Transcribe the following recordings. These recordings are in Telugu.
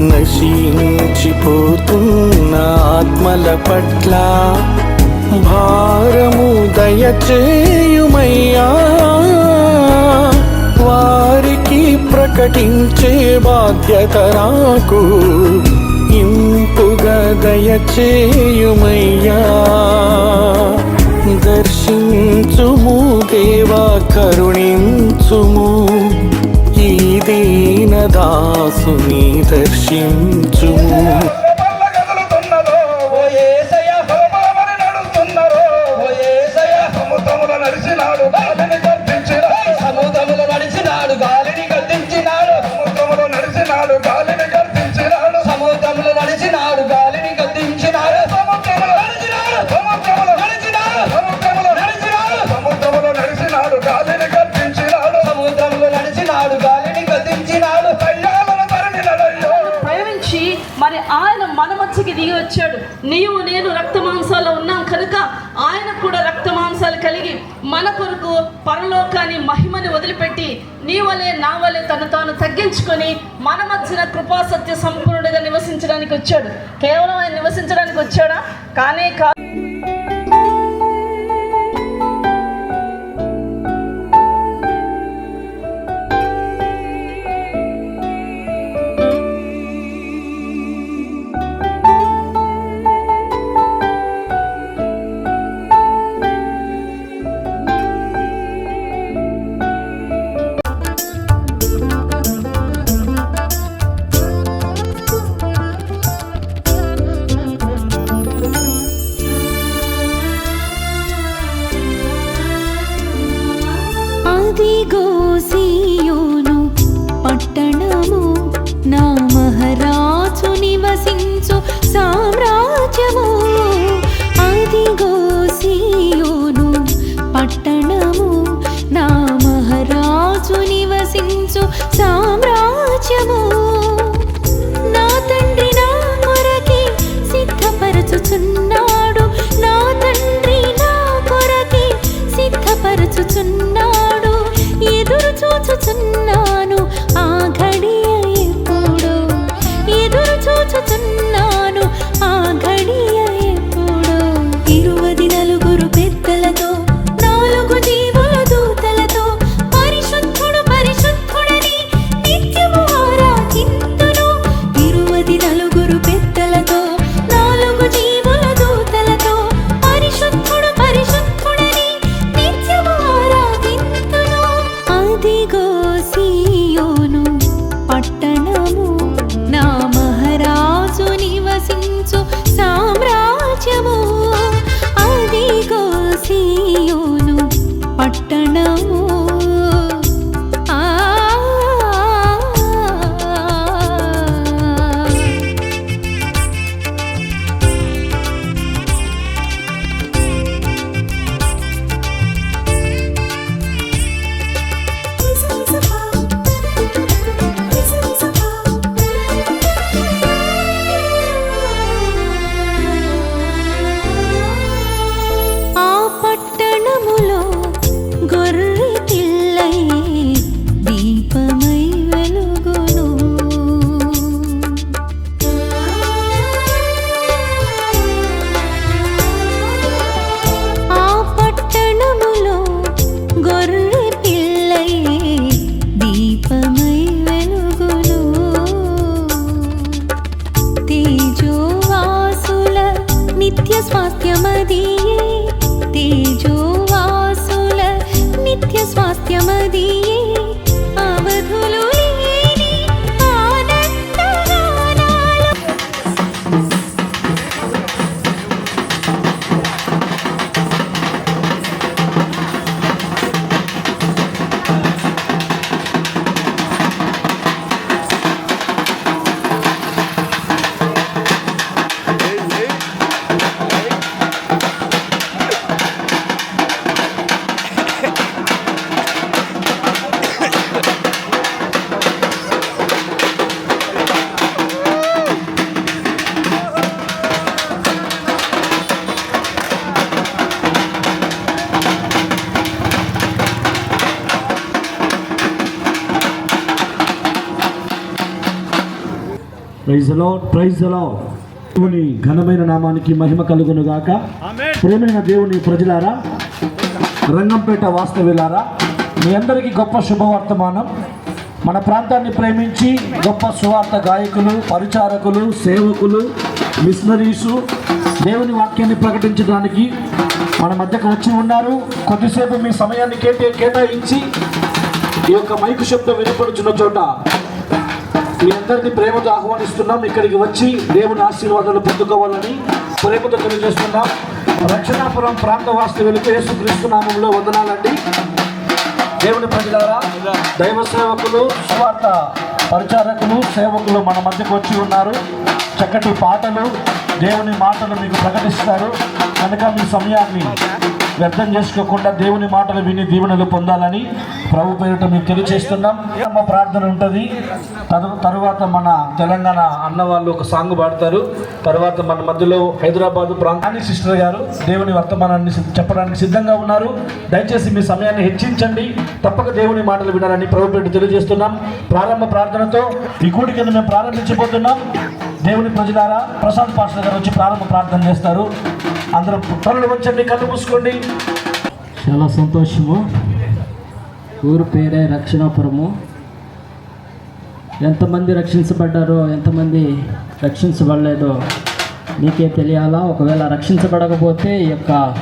నశించిపోతున్న ఆత్మల పట్ల భారము దయచేయుమయ్యా. వారికి ప్రకటించే బాధ్యత నాకు ఇంపుగా దయచేయుమయ్యా. దర్శించుము దేవా కరుణించుము. దీనదాసుని దర్శించుము. నీవు నేను రక్త మాంసాలు ఉన్నాం కనుక ఆయన కూడా రక్త మాంసాలు కలిగి మన కొరకు పరలోకాన్ని మహిమని వదిలిపెట్టి నీ వలే నా వలే తను తాను తగ్గించుకొని మన మధ్యన కృపాసత్య సంపూర్ణుడిగా నివసించడానికి వచ్చాడు. కేవలం ఆయన నివసించడానికి వచ్చాడా? కానే కాదు. సామ్రాజ్యము. ప్రైజ్లో ప్రైజ్లో దేవుని ఘనమైన నామానికి మహిమ కలుగును గాక ప్రేమైన దేవుని ప్రజలారా రంగంపేట వాస్తవ్యులారా మీ అందరికీ గొప్ప శుభవర్తమానం. మన ప్రాంతాన్ని ప్రేమించి గొప్ప సువార్త గాయకులు పరిచారకులు సేవకులు మిషనరీసు దేవుని వాక్యాన్ని ప్రకటించడానికి మన మధ్యకు వచ్చి ఉన్నారు. కొద్దిసేపు మీ సమయాన్ని కేటా కేటాయించి ఈ యొక్క మైకు శబ్దం వినపడుచున్న చోట మీ అందరినీ ప్రేమతో ఆహ్వానిస్తున్నాం. ఇక్కడికి వచ్చి దేవుని ఆశీర్వాదాలు పొందుకోవాలని ప్రేమతో తెలియజేస్తున్నాం. రక్షణాపురం ప్రాంత వాస్తవ్యులకు యేసుక్రీస్తు నామంలో వందనాలండి. దేవుని ప్రజలారా దైవ సేవకులు స్వార్థ పరిచారకులు సేవకులు మన మధ్యకు వచ్చి ఉన్నారు. చక్కటి పాటలు దేవుని మాటలు మీకు ప్రకటిస్తారు. కనుక మీ సమయాన్ని వ్యర్థం చేసుకోకుండా దేవుని మాటలు విని దీవెనలు పొందాలని ప్రభు పేరిట మేము తెలియజేస్తున్నాం. అమ్మ ప్రార్థన ఉంటుంది. తరువాత మన తెలంగాణ అన్న వాళ్ళు ఒక సాంగ్ పాడతారు. తర్వాత మన మధ్యలో హైదరాబాద్ ప్రాంతాన్ని సిస్టర్ గారు దేవుని వర్తమానాన్ని చెప్పడానికి సిద్ధంగా ఉన్నారు. దయచేసి మీ సమయాన్ని హెచ్చించండి. తప్పక దేవుని మాటలు వినాలని ప్రభు పేరిట తెలియజేస్తున్నాం. ప్రారంభ ప్రార్థనతో ఈ కూడికను మేము ప్రారంభించబోతున్నాం. దేవుని ప్రజలారా ప్రసాద్ పాస్టర్ గారు వచ్చి ప్రారంభ ప్రార్థన చేస్తారు. అందరూ త్వరలు వచ్చండి కళ్ళు మూసుకోండి. చాలా సంతోషము. ఊరు పేరే రక్షణాపురము. ఎంతమంది రక్షించబడ్డారో ఎంతమంది రక్షించబడలేదో మీకే తెలియాలా? ఒకవేళ రక్షించబడకపోతే ఈ యొక్క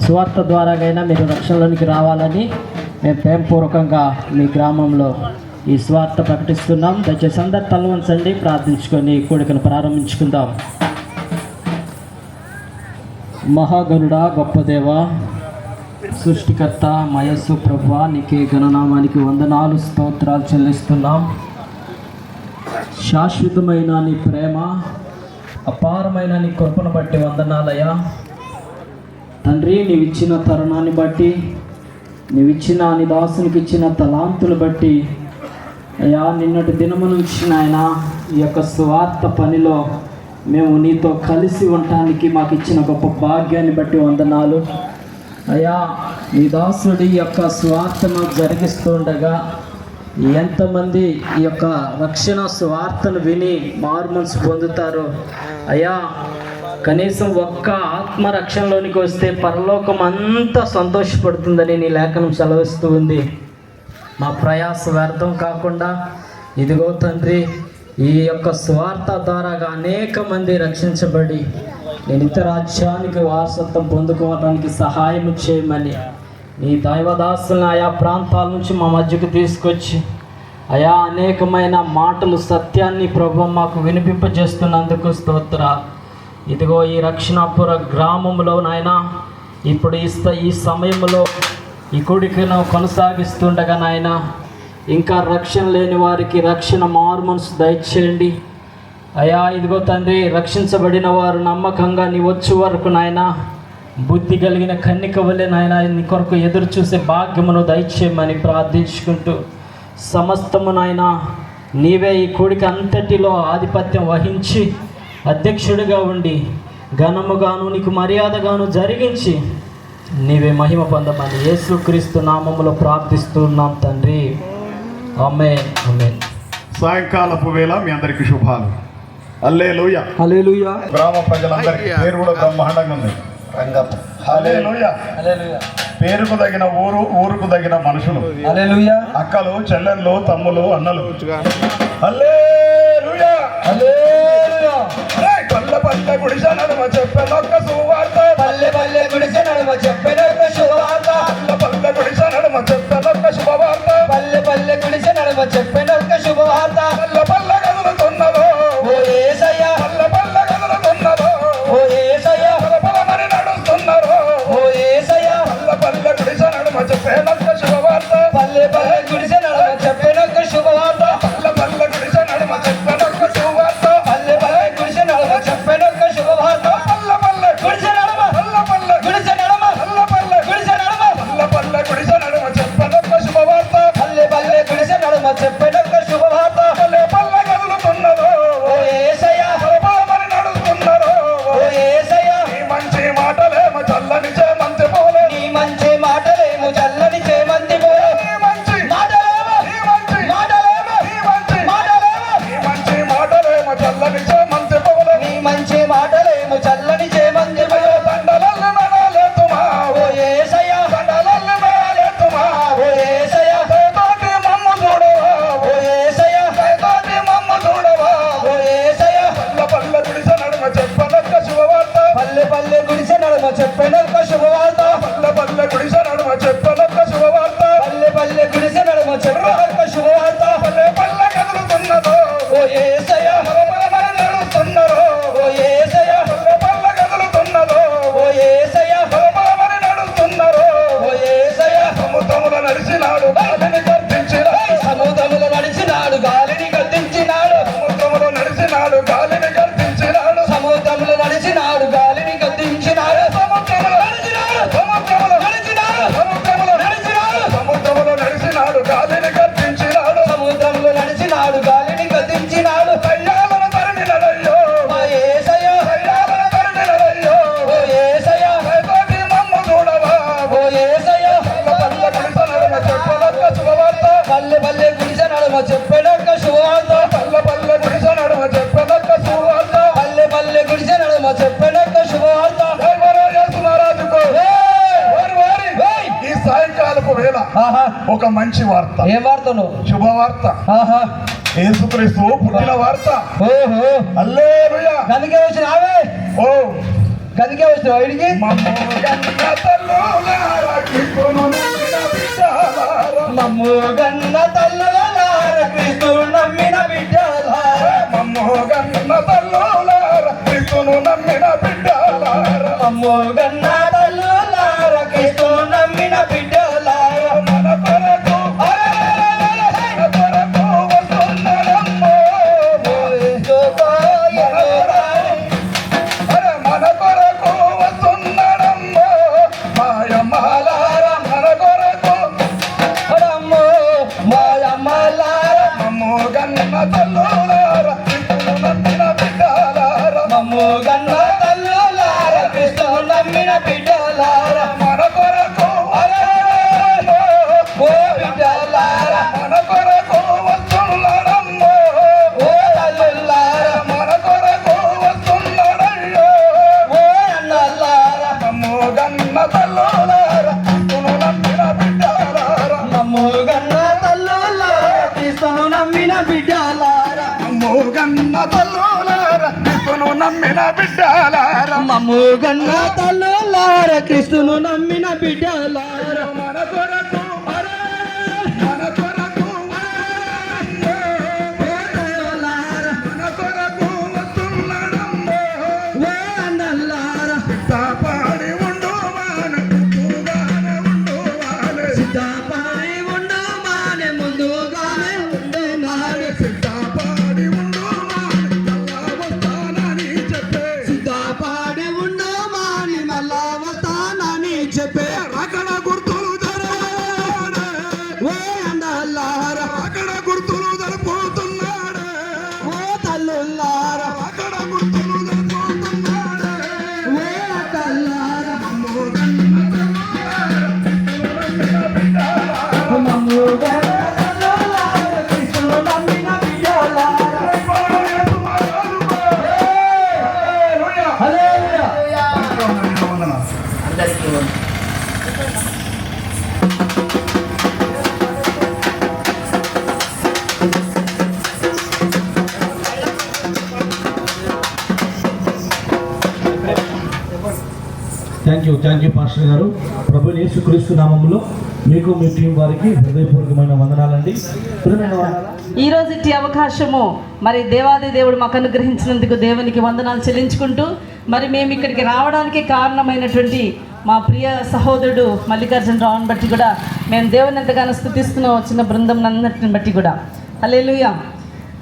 స్వార్థ ద్వారాగైనా మీరు రక్షణలోనికి రావాలని మేము ప్రేమపూర్వకంగా మీ గ్రామంలో ఈ స్వార్థ ప్రకటిస్తున్నాం. దయచేసి అందరు తలవంచండి ప్రార్థించుకొని కూడికను ప్రారంభించుకుందాం. మహాగనుడా గొప్ప దేవ సృష్టికర్త మయస్సు ప్రభు నీకే గణనామానికి వందనాలు స్తోత్రాలు చెల్లిస్తున్నాం. శాశ్వతమైన నీ ప్రేమ అపారమైన నీ కృపను బట్టి వందనాలయ్యా. తండ్రి నీవిచ్చిన తరుణాన్ని బట్టి నీవిచ్చిన నీ దాసునికి ఇచ్చిన తలాంతులు బట్టి అయ్యా నిన్నటి దినము నుంచి నాయన ఈ యొక్క స్వార్థ పనిలో మేము నీతో కలిసి ఉండటానికి మాకు ఇచ్చిన గొప్ప భాగ్యాన్ని బట్టి వందనాలు. అయ్యా నీ దాసుడి యొక్క స్వార్థను జరిగిస్తుండగా ఎంతమంది ఈ యొక్క రక్షణ స్వార్థను విని మార్మన్స్ పొందుతారో. అయ్యా కనీసం ఒక్క ఆత్మరక్షణలోనికి వస్తే పరలోకం అంతా సంతోషపడుతుందని నీ లేఖనం సెలవిస్తూ ఉంది. మా ప్రయాస వ్యర్థం కాకుండా ఇదిగో తండ్రి ఈ యొక్క స్వార్థ ద్వారాగా అనేక మంది రక్షించబడి నేను ఇతర రాజ్యానికి వారసత్వం పొందుకోవడానికి సహాయం చేయమని నీ దైవదాసులను ఆయా ప్రాంతాల నుంచి మా మధ్యకు తీసుకొచ్చి అయా అనేకమైన మాటలు సత్యాన్ని ప్రభు మాకు వినిపింపజేస్తున్నందుకు స్తోత్ర. ఇదిగో ఈ రక్షణాపుర గ్రామంలో నాయన ఇప్పుడు ఈ స- ఈ సమయంలో ఈ కొడుకును కొనసాగిస్తుండగా నాయన ఇంకా రక్షణ లేని వారికి రక్షణ మార్మన్స్ దయచేయండి. అయా ఇదిగో తండ్రి రక్షించబడిన వారు నమ్మకంగా నీ వచ్చే వరకు నాయన బుద్ధి కలిగిన కన్నిక వల్లే నాయన నీ కొరకు ఎదురు చూసే భాగ్యమును దయచేయమని ప్రార్థించుకుంటూ సమస్తము నాయన నీవే ఈ కోడిక అంతటిలో ఆధిపత్యం వహించి అధ్యక్షుడిగా ఉండి ఘనముగాను నీకు మర్యాదగాను జరిగించి నీవే మహిమ పొందమని యేసుక్రీస్తు నామములో ప్రార్థిస్తున్నాం తండ్రి. సాయంకాలపు వేళ మీ అందరికి శుభాలు. అల్లేలుయ హల్లెలూయా గ్రామ ప్రజలందరికీ పేరు కూడా బ్రహ్మాండంగా ఉంది. హల్లెలూయా. పేరుకు తగిన ఊరు ఊరుకు తగిన మనుషులు. అక్కలు చెల్లెళ్ళు తమ్ములు అన్నలు. పల్లె పల్లె గుడిసె నడుమ చెప్పెనొక్క సువార్త. పల్లె పల్లె గుడిసె నడుమ చెప్పిన Bye. ఒక మంచి వార్త. ఏ వార్తను? శుభవార్త. యేసుక్రీస్తు పుట్టిన వార్త. ఓహో. హల్లెలూయా. గదికే వచ్చినావే ఓ. గదికే వచ్చినావు ఇడికి మమ్ము గన్న తల్లులారా క్రీస్తును నమ్మిన బిడ్డలారా. మమ్ము గన్న తల్లులార క్రీస్తు నమ్మిన బిడ్డలార మమ్ము గన్న తల్లులారా క్రీస్తును నమ్మిన బిడ్డలారా. మమ్ము గన్న గన్న తల్లులార క్రీస్తును నమ్మిన నమ్మి యేసుక్రీస్తు మీకు మీ టీం వారికి హృదయపూర్వకమైన వందనాలండి. ప్రియమైన ఈ అవకాశము మరి దేవాది దేవుడు మాకు అనుగ్రహించినందుకు దేవునికి వందనాలు చెల్లించుకుంటూ మరి మేము ఇక్కడికి రావడానికి కారణమైనటువంటి మా ప్రియ సహోదరుడు మల్లికార్జున రావుని బట్టి కూడా మేము దేవుని ఎంతగానో స్థుతిస్తున్నాం వచ్చిన బృందం అన్నిటిని బట్టి కూడా. హల్లెలూయా.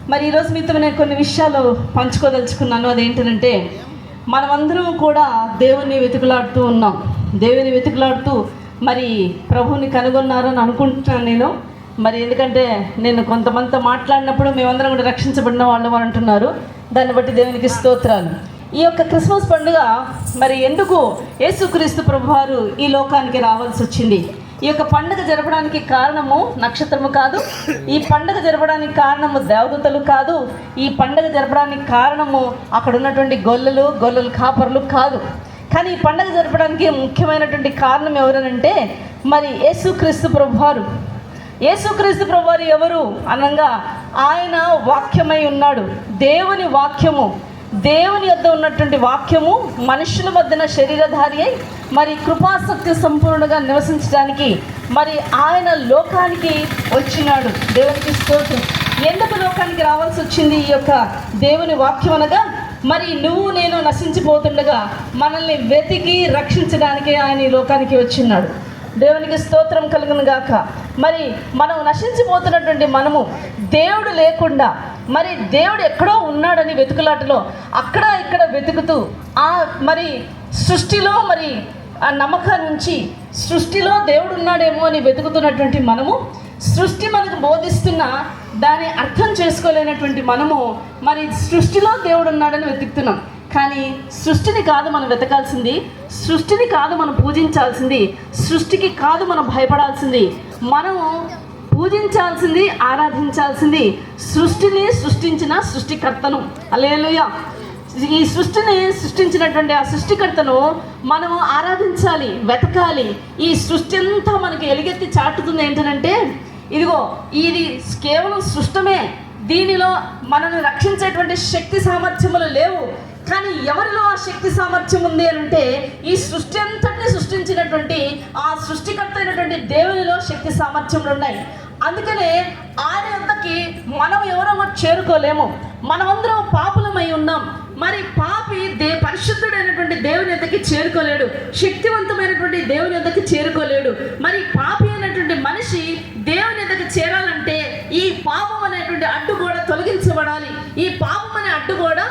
మరి ఈరోజు మీతో నేను కొన్ని విషయాలు పంచుకోదలుచుకున్నాను. అదేంటంటే మనమందరం కూడా దేవుని వెతుకులాడుతూ ఉన్నాం. దేవుని వెతుకులాడుతూ మరి ప్రభువుని కనుగొన్నారని అనుకుంటున్నాను నేను. మరి ఎందుకంటే నేను కొంతమందితో మాట్లాడినప్పుడు మేమందరం కూడా రక్షించబడిన వాళ్ళు అని అంటున్నారు. దాన్ని బట్టి దేవునికి స్తోత్రాలు. ఈ యొక్క క్రిస్మస్ పండుగ మరి ఎందుకు యేసుక్రీస్తు ప్రభువారు ఈ లోకానికి రావాల్సి వచ్చింది? ఈ యొక్క పండుగ జరపడానికి కారణము నక్షత్రము కాదు. ఈ పండుగ జరపడానికి కారణము దేవదూతలు కాదు. ఈ పండుగ జరపడానికి కారణము అక్కడ ఉన్నటువంటి గొల్లలు గొల్లలు కాపర్లు కాదు. కానీ ఈ పండుగ జరపడానికి ముఖ్యమైనటువంటి కారణం ఎవరనంటే మరి యేసుక్రీస్తు ప్రభువారు. యేసుక్రీస్తు ప్రభువారు ఎవరు అనగా ఆయన వాక్యమై ఉన్నాడు. దేవుని వాక్యము దేవుని యొద్ద ఉన్నటువంటి వాక్యము మనుషుల మధ్యన శరీరధారి అయి మరి కృపాసక్తి సంపూర్ణంగా నివసించడానికి మరి ఆయన లోకానికి వచ్చినాడు. దేవునికి స్తోత్రం. ఎందుకు లోకానికి రావాల్సి వచ్చింది ఈ యొక్క దేవుని వాక్యం అనగా మరి నువ్వు నేను నశించిపోతుండగా మనల్ని వెతికి రక్షించడానికి ఆయన ఈ లోకానికి వచ్చినాడు దేవునికి స్తోత్రం కలుగును గాక. మరి మనం నశించిపోతున్నటువంటి మనము దేవుడు లేకుండా మరి దేవుడు ఎక్కడో ఉన్నాడని వెతుకులాటలో అక్కడ ఇక్కడ వెతుకుతూ ఆ మరి సృష్టిలో మరి ఆ నమ్మకం నుంచి సృష్టిలో దేవుడు ఉన్నాడేమో అని వెతుకుతున్నటువంటి మనము సృష్టి మనకు బోధిస్తున్న దాన్ని అర్థం చేసుకోలేనటువంటి మనము మరి సృష్టిలో దేవుడు ఉన్నాడని వెతుకుతున్నాం. కానీ సృష్టిని కాదు మనం వెతకాల్సింది సృష్టిని కాదు మనం పూజించాల్సింది సృష్టికి కాదు మనం భయపడాల్సింది. మనము పూజించాల్సింది ఆరాధించాల్సింది సృష్టిని సృష్టించిన సృష్టికర్తను. అలేలుయ ఈ సృష్టిని సృష్టించినటువంటి ఆ సృష్టికర్తను మనము ఆరాధించాలి వెతకాలి. ఈ సృష్టి అంతా మనకి ఎలుగెత్తి చాటుతుంది ఏంటంటే ఇదిగో ఇది కేవలం సృష్టమే. దీనిలో మనల్ని రక్షించేటువంటి శక్తి సామర్థ్యములు లేవు. కానీ ఎవరిలో ఆ శక్తి సామర్థ్యం ఉంది అని అంటే ఈ సృష్టి అంతటిని సృష్టించినటువంటి ఆ సృష్టికర్త అయినటువంటి దేవునిలో శక్తి సామర్థ్యములు ఉన్నాయి. అందుకనే ఆయన యొద్దకి మనం ఎవరో చేరుకోలేము. మనమందరం పాపులమై ఉన్నాం. మరి పాపి దే పరిశుద్ధుడైనటువంటి దేవుని యొద్దకి చేరుకోలేడు. శక్తివంతమైనటువంటి దేవుని యొద్దకి చేరుకోలేడు. మరి పాపి అయినటువంటి మనిషి దేవుని యొద్దకు చేరాలంటే ఈ పాపం అనేటువంటి అడ్డుగోడ తొలగించబడాలి ఈ పాపం కూడా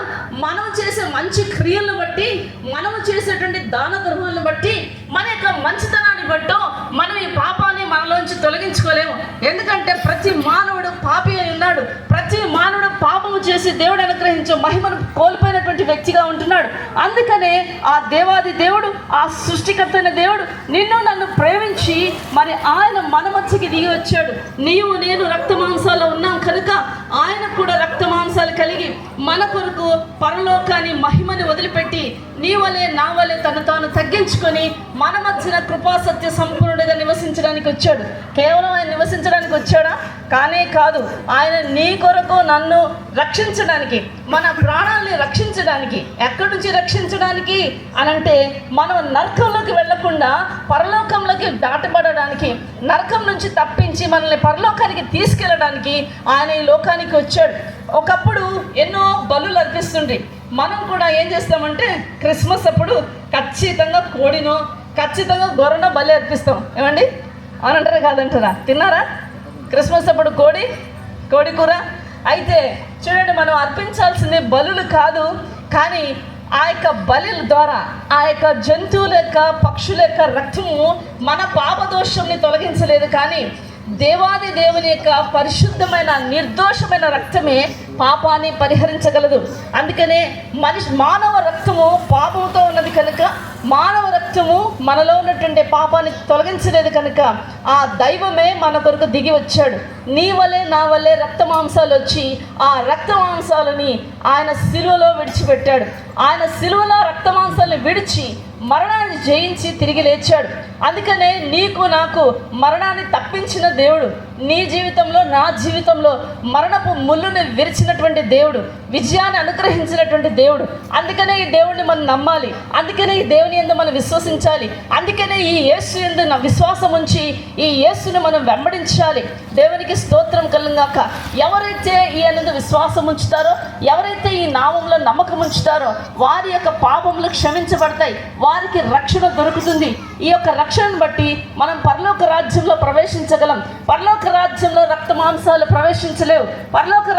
మనం చేసే మంచి క్రియలను బట్టి మనం చేసేటువంటి దాన ధర్మాలను బట్టి మన యొక్క మంచితనాన్ని బట్టో మనం ఈ పాపాన్ని మనలోంచి తొలగించుకోలేము. ఎందుకంటే ప్రతి మానవుడు పాపి అయి ఉన్నాడు. ప్రతి మానవుడు పాపము చేసి దేవుడు అనుగ్రహించే మహిమను కోల్పోయినటువంటి వ్యక్తిగా ఉంటున్నాడు. అందుకనే ఆ దేవాది దేవుడు ఆ సృష్టికర్త అయిన దేవుడు నిన్ను నన్ను ప్రేమించి మరి ఆయన మనమచ్చకి దిగి వచ్చాడు. నీవు నేను రక్త మాంసాల్లో ఉన్నాం కనుక ఆయన కూడా రక్త మాంసాలు కలిగి మన కొరకు పరలోకాన్ని మహిమని వదిలిపెట్టి నీ వలే నా వలే తను తాను తగ్గించుకొని మన మధ్యన కృపాసత్య సంపూర్ణుడిగా నివసించడానికి వచ్చాడు. కేవలం ఆయన నివసించడానికి వచ్చాడా? కానే కాదు. ఆయన నీ కొరకు నన్ను రక్షించడానికి మన ప్రాణాల్ని రక్షించడానికి ఎక్కడి నుంచి రక్షించడానికి అనంటే మనం నరకంలోకి వెళ్ళకుండా పరలోకంలోకి దాటబడడానికి నరకం నుంచి తప్పించి మనల్ని పరలోకానికి తీసుకెళ్ళడానికి ఆయన ఈ లోకానికి వచ్చాడు. ఒకప్పుడు ఎన్నో బలు అర్పిస్తుండే. మనం కూడా ఏం చేస్తామంటే క్రిస్మస్ అప్పుడు ఖచ్చితంగా కోడినో ఖచ్చితంగా గొర్రెనో బలి అర్పిస్తాం. ఏమండి? అవునంటారా కాదంటారా? తిన్నారా? క్రిస్మస్ అప్పుడు కోడి కోడి కూర. అయితే చూడండి మనం అర్పించాల్సింది బలులు కాదు కానీ ఆ యొక్క బలి ద్వారా ఆ యొక్క జంతువుల యొక్క పక్షుల యొక్క రక్తము మన పాపదోషంని తొలగించలేదు కానీ దేవాది దేవుని యొక్క పరిశుద్ధమైన నిర్దోషమైన రక్తమే పాపాన్ని పరిహరించగలదు. అందుకనే మనిషి మానవ రక్తము పాపంతో ఉన్నది కనుక మానవ రక్తము మనలో ఉన్నటువంటి పాపాన్ని తొలగించలేదు కనుక ఆ దైవమే మన కొరకు దిగి వచ్చాడు. నీ వలే నా వలే రక్త మాంసాలు వచ్చి ఆ రక్త మాంసాలని ఆయన సిలువలో విడిచిపెట్టాడు. ఆయన సిలువలో రక్త మాంసాలను విడిచి మరణాన్ని జయించి తిరిగి లేచాడు. అందుకనే నీకు నాకు మరణాన్ని తప్పించిన దేవుడు. నీ జీవితంలో నా జీవితంలో మరణపు ముళ్ళుని విరిచినటువంటి దేవుడు విజయాన్ని అనుగ్రహించినటువంటి దేవుడు. అందుకనే ఈ దేవుడిని మనం నమ్మాలి. అందుకనే ఈ దేవుని ఎందు మనం విశ్వసించాలి. అందుకనే ఈ యేసు ఎందు నా విశ్వాసం ఉంచి ఈ యేసుని మనం వెంబడించాలి. దేవునికి స్తోత్రం కలుగాక. ఎవరైతే ఈ అనేది విశ్వాసం ఉంచుతారో ఎవరైతే ఈ నామంలో నమ్మకం ఉంచుతారో వారి యొక్క పాపములు క్షమించబడతాయి. వారికి రక్షణ దొరుకుతుంది. ఈ యొక్క రక్షణను బట్టి మనం పరలోక రాజ్యంలో ప్రవేశించగలం. పరలోక రాజ్యంలో రక్త మాంసాలు ప్రవేశించలేవు. పరలోక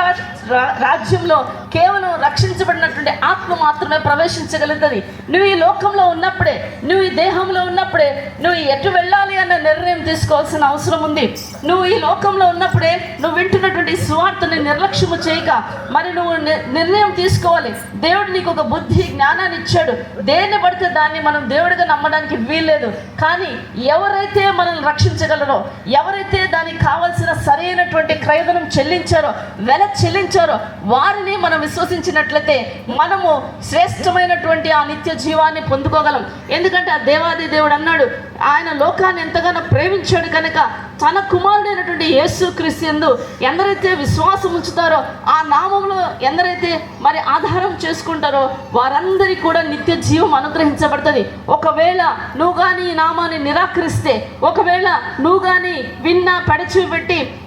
రా- రాజ్యంలో కేవలం రక్షించబడినటువంటి ఆత్మ మాత్రమే ప్రవేశించగలుగుతుంది. నువ్వు ఈ లోకంలో ఉన్నప్పుడే నువ్వు ఈ దేహంలో ఉన్నప్పుడే నువ్వు ఎటు వెళ్ళాలి అన్న నిర్ణయం తీసుకోవాల్సిన అవసరం ఉంది. నువ్వు ఈ లోకంలో ఉన్నప్పుడే నువ్వు వింటున్నటువంటి సువార్తని నిర్లక్ష్యము చేయక మరి నువ్వు ని- నిర్ణయం తీసుకోవాలి. దేవుడు నీకు ఒక బుద్ధి జ్ఞానాన్ని ఇచ్చాడు. దేన్ని పడితే దాన్ని మనం దేవుడిగా నమ్మడానికి వీల్లేదు. కానీ ఎవరైతే మనల్ని రక్షించగలరో ఎవరైతే దానికి కావలసిన సరైనటువంటి క్రయధనం చెల్లించారో వెల చెల్లించారో వారిని మనం విశ్వసించినట్లయితే మనము శ్రేష్టమైనటువంటి ఆ నిత్య జీవాన్ని పొందుకోగలం. ఎందుకంటే ఆ దేవాది దేవుడు అన్నాడు ఆయన లోకాన్ని ఎంతగానో ప్రేమించాడు కనుక తన కుమారుడైనటువంటి యేసు క్రిస్తియందు ఎందరైతే విశ్వాసం ఉంచుతారో ఆ నామంలో ఎందరైతే మరి ఆధారం చేసుకుంటారో వారందరికీ కూడా నిత్య జీవం అనుగ్రహించబడుతుంది. ఒకవేళ నువ్వు కానీ ఈ నామాన్ని నిరాకరిస్తే ఒకవేళ నువ్వు కానీ విన్నా పెడచి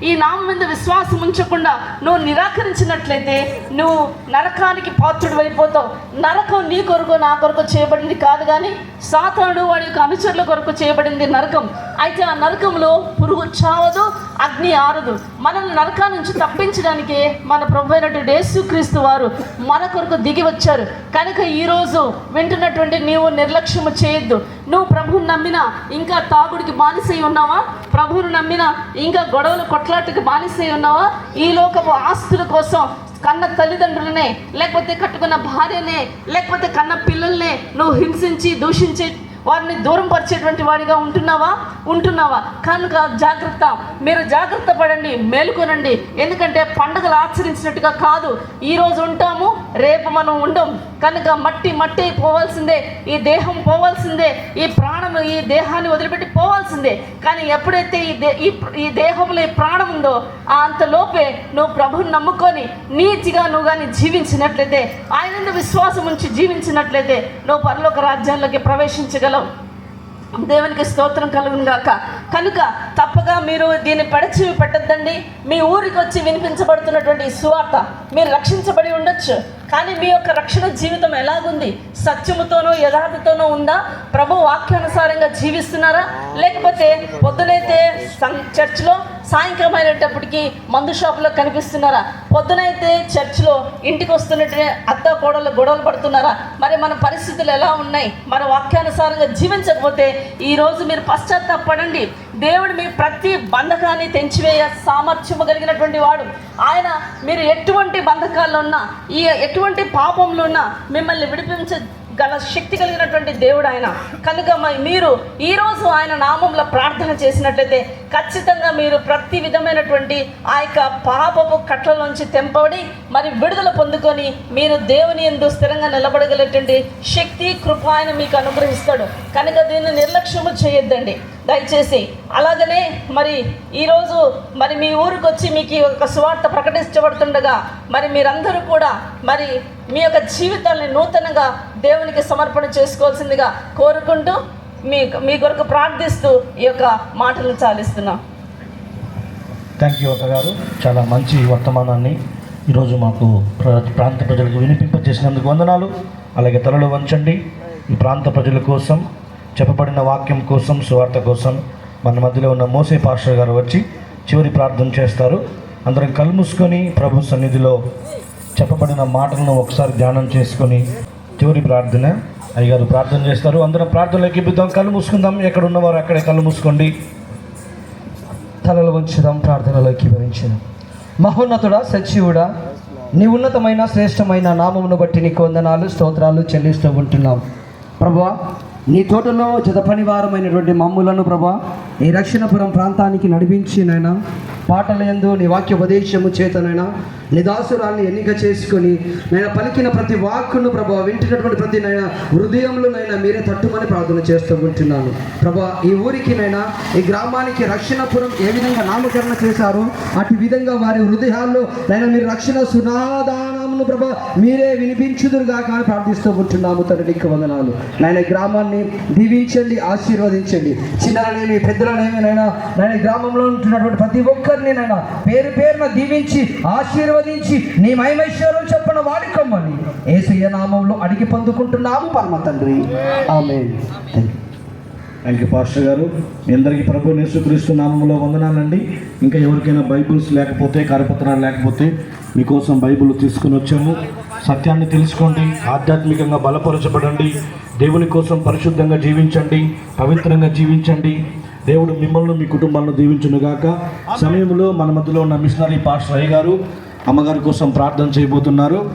ఈ నామం మీద విశ్వాసం ఉంచకుండా నువ్వు నిరాకరించినట్లయితే నువ్వు నరకానికి పాత్రుడు అయిపోతావు. నరకం నీ కొరకు నా కొరకు చేయబడింది కాదు కానీ సాతానుడు వాడి యొక్క అనుచరుల కొరకు చేయబడింది నరకం. అయితే ఆ నరకంలో పురుగు చావదు అగ్ని ఆరదు. మనల్ని నరకా నుంచి తప్పించడానికి మన ప్రభు అయినటువంటి యేసుక్రీస్తు వారు మన కొరకు దిగి వచ్చారు. కనుక ఈరోజు వింటున్నటువంటి నీవు నిర్లక్ష్యము చేయొద్దు. నువ్వు ప్రభువుని నమ్మినా ఇంకా తాగుడికి బానిసై ఉన్నావా? ప్రభువును నమ్మినా ఇంకా గొడవలు కొట్లాటకి బానిసై ఉన్నావా? ఈ లోకపు ఆస్తుల కోసం కన్న తల్లిదండ్రులనే లేకపోతే కట్టుకున్న భార్యనే లేకపోతే కన్న పిల్లల్నే నువ్వు హింసించి దూషించే వారిని దూరం పరిచేటువంటి వాడిగా ఉంటున్నావా? ఉంటున్నావా? కనుక జాగ్రత్త. మీరు జాగ్రత్త పడండి మేలుకొనండి. ఎందుకంటే పండుగలు ఆచరించినట్టుగా కాదు. ఈరోజు ఉంటాము రేపు మనం ఉండం. కనుక మట్టి మట్టి పోవాల్సిందే ఈ దేహం పోవాల్సిందే ఈ ప్రాణం ఈ దేహాన్ని వదిలిపెట్టి పోవాల్సిందే. కానీ ఎప్పుడైతే ఈ దే ఈ ఈ దేహంలో ఈ ప్రాణం ఉందో అంతలోపే నువ్వు ప్రభుని నమ్ముకొని నీతిగా నువ్వు కానీ జీవించినట్లయితే ఆయన విశ్వాసం ఉంచి జీవించినట్లయితే నువ్వు పరలోక రాజ్యాల్లోకి ప్రవేశించగల ప్రవేశించగలవు దేవునికి స్తోత్రం కలుగును గాక. కనుక తప్పగా మీరు దీన్ని పడిచి పెట్టద్దండి. మీ ఊరికి వచ్చి వినిపించబడుతున్నటువంటి సువార్త మీరు రక్షించబడి ఉండొచ్చు. కానీ మీ యొక్క రక్షణ జీవితం ఎలాగుంది? సత్యముతోనో యథార్థతోనో ఉందా? ప్రభు వాక్యానుసారంగా జీవిస్తున్నారా? లేకపోతే పొద్దునైతే సం- చర్చ్లో సాయంకాలం అయినప్పటికీ మందు షాపులో కనిపిస్తున్నారా? పొద్దునైతే చర్చ్లో ఇంటికి వస్తున్నట్టే అత్త కోడలు గొడవలు పడుతున్నారా? మరి మన పరిస్థితులు ఎలా ఉన్నాయి? మన వాక్యానుసారంగా జీవించకపోతే ఈరోజు మీరు పశ్చాత్తాపడండి దేవుడు మీ ప్రతి బంధకాన్ని తెంచివేయ సామర్థ్యము కలిగినటువంటి వాడు. ఆయన మీరు ఎటువంటి బంధకాల్లో ఉన్నా ఈ ఎటువంటి పాపంలో ఉన్నా మిమ్మల్ని విడిపించే గల శక్తి కలిగినటువంటి దేవుడు ఆయన. కనుక మీరు ఈరోజు ఆయన నామంలో ప్రార్థన చేసినట్లయితే ఖచ్చితంగా మీరు ప్రతి విధమైనటువంటి ఆ యొక్క పాపపు కట్ల నుంచి తెంపబడి మరి విడుదల పొందుకొని మీరు దేవుని ఎందు స్థిరంగా నిలబడగలేటువంటి శక్తి కృప ఆయన మీకు అనుగ్రహిస్తాడు. కనుక దీన్ని నిర్లక్ష్యము చేయొద్దండి. దయచేసి అలాగనే మరి ఈరోజు మరి మీ ఊరికి వచ్చి మీకు ఒక సువార్త ప్రకటించబడుతుండగా మరి మీరందరూ కూడా మరి మీ యొక్క జీవితాన్ని నూతనంగా దేవునికి సమర్పణ చేసుకోవాల్సిందిగా కోరుకుంటూ మీ మీ కొరకు ప్రార్థిస్తూ ఈ యొక్క మాటలు చాలిస్తున్నాం. థ్యాంక్ యూ అక్క గారు. చాలా మంచి వర్తమానాన్ని ఈరోజు మాకు ప్రాంత ప్రజలకు వినిపింపజేసినందుకు వందనాలు. అలాగే తలలు వంచండి. ఈ ప్రాంత ప్రజల కోసం చెప్పబడిన వాక్యం కోసం సువార్త కోసం మన మధ్యలో ఉన్న మోసే పాస్టర్ గారు వచ్చి చివరి ప్రార్థన చేస్తారు. అందరం కలుముసుకొని ప్రభు సన్నిధిలో చెప్పబడిన మాటలను ఒకసారి ధ్యానం చేసుకొని చివరి ప్రార్థన. అయ్యగారు ప్రార్థన చేస్తారు. అందరం ప్రార్థనలు ఎక్కిద్దాం కళ్ళు మూసుకుందాం. ఎక్కడ ఉన్నవారు అక్కడే కళ్ళు మూసుకోండి. తలలు వంచుదాం. ప్రార్థనలోకి భరించను మహోన్నతుడా సచివుడా నీ ఉన్నతమైన శ్రేష్టమైన నామమును బట్టి నీకు వందనాలు స్తోత్రాలు చెల్లిస్తూ ఉంటున్నాం. ప్రభా నీ తోటలో జతపనివారమైనటువంటి మమ్ములను ప్రభా ఈ రక్షణపురం ప్రాంతానికి నడిపించి నాయన పాటల నీ వాక్యోపదేశము చేతనైనా నీ దాసురాన్ని ఎన్నిక చేసుకొని నేను పలికిన ప్రతి వాక్కును ప్రభా వింటున్నటువంటి ప్రతి నైనా హృదయంలోనైనా మీరే తట్టుమని ప్రార్థన చేస్తూ ఉంటున్నాను. ప్రభా ఈ ఊరికి నైనా ఈ గ్రామానికి రక్షణపురం ఏ విధంగా నామకరణ చేశారో అటు విధంగా వారి హృదయాల్లో నైనా మీరు రక్షణ సునాదానమును ప్రభా మీరే వినిపించుదురుగా కానీ ప్రార్థిస్తూ ఉంటున్నాము తండ్రికి వందనాలు. నాయన గ్రామాన్ని దీవించండి ఆశీర్వదించండి. చిన్నలనేమి పెద్దలనేమి నైనా నాయన గ్రామంలో ఉంటున్నటువంటి ప్రతి ఒక్కరిని నైనా పేరు పేరున దీవించి ఆశీర్వదించి నీ మహిమేశ్వరం చెప్పిన వాడుకోమని ఏసయ్య నామంలో అడిగి పొందుకుంటున్నాము పరమ తండ్రి. ఆమె థ్యాంక్ యూ పాస్టర్ గారు. మీ అందరికీ ప్రభు నేసుక్రీస్తు నామంలో వందనాలండి. ఇంకా ఎవరికైనా బైబుల్స్ లేకపోతే కరపత్రాలు లేకపోతే మీకోసం బైబుల్ తీసుకుని వచ్చాము. సత్యాన్ని తెలుసుకోండి ఆధ్యాత్మికంగా బలపరచబడండి దేవుని కోసం పరిశుద్ధంగా జీవించండి పవిత్రంగా జీవించండి. దేవుడు మిమ్మల్ని మీ కుటుంబాలను దీవించునుగాక. సమయంలో మన మధ్యలో ఉన్న మిషనరీ పాస్టర్ అయ్య గారు అమ్మగారి కోసం ప్రార్థన చేయబోతున్నారు.